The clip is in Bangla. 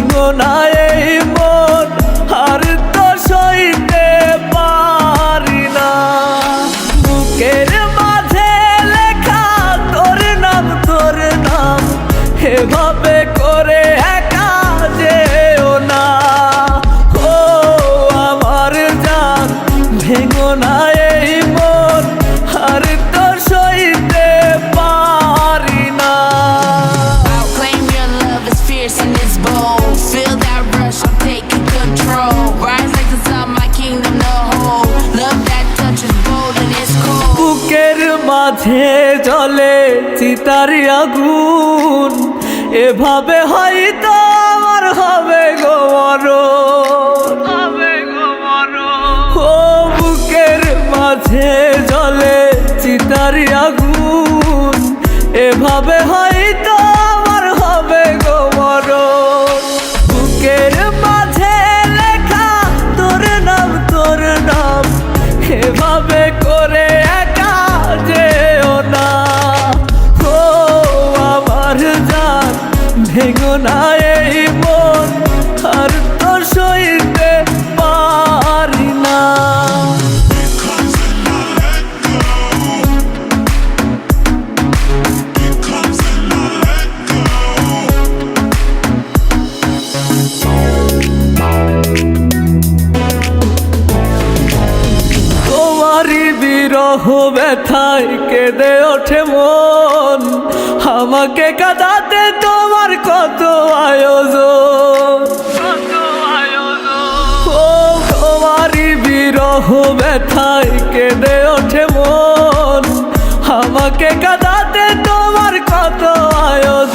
ভাইগো না এই মন আর তো সইতে পারি না। বুকের মাঝে লেখা তোর নাম তোর নাম, এভাবে করে একা না। ও আমার জান ভেঙো না। এই মন আর তো সইতে মাঝে জলে চিতারি আগুন। এভাবে হয়তো আমার হবে গোবর হবে ও বুকের মাঝে জলে চিতার আগুন। এভাবে হয়তো তোমারই বিরহ ব্যথায় কেঁদে ওঠে মন। আমাকে কাঁদাতে তোমার কত আয়োজন? ও, তোমারই বিরহ ব্যথায় কেঁদে ওঠে মন। আমাকে কাঁদাতে তোমার কত আয়োজন?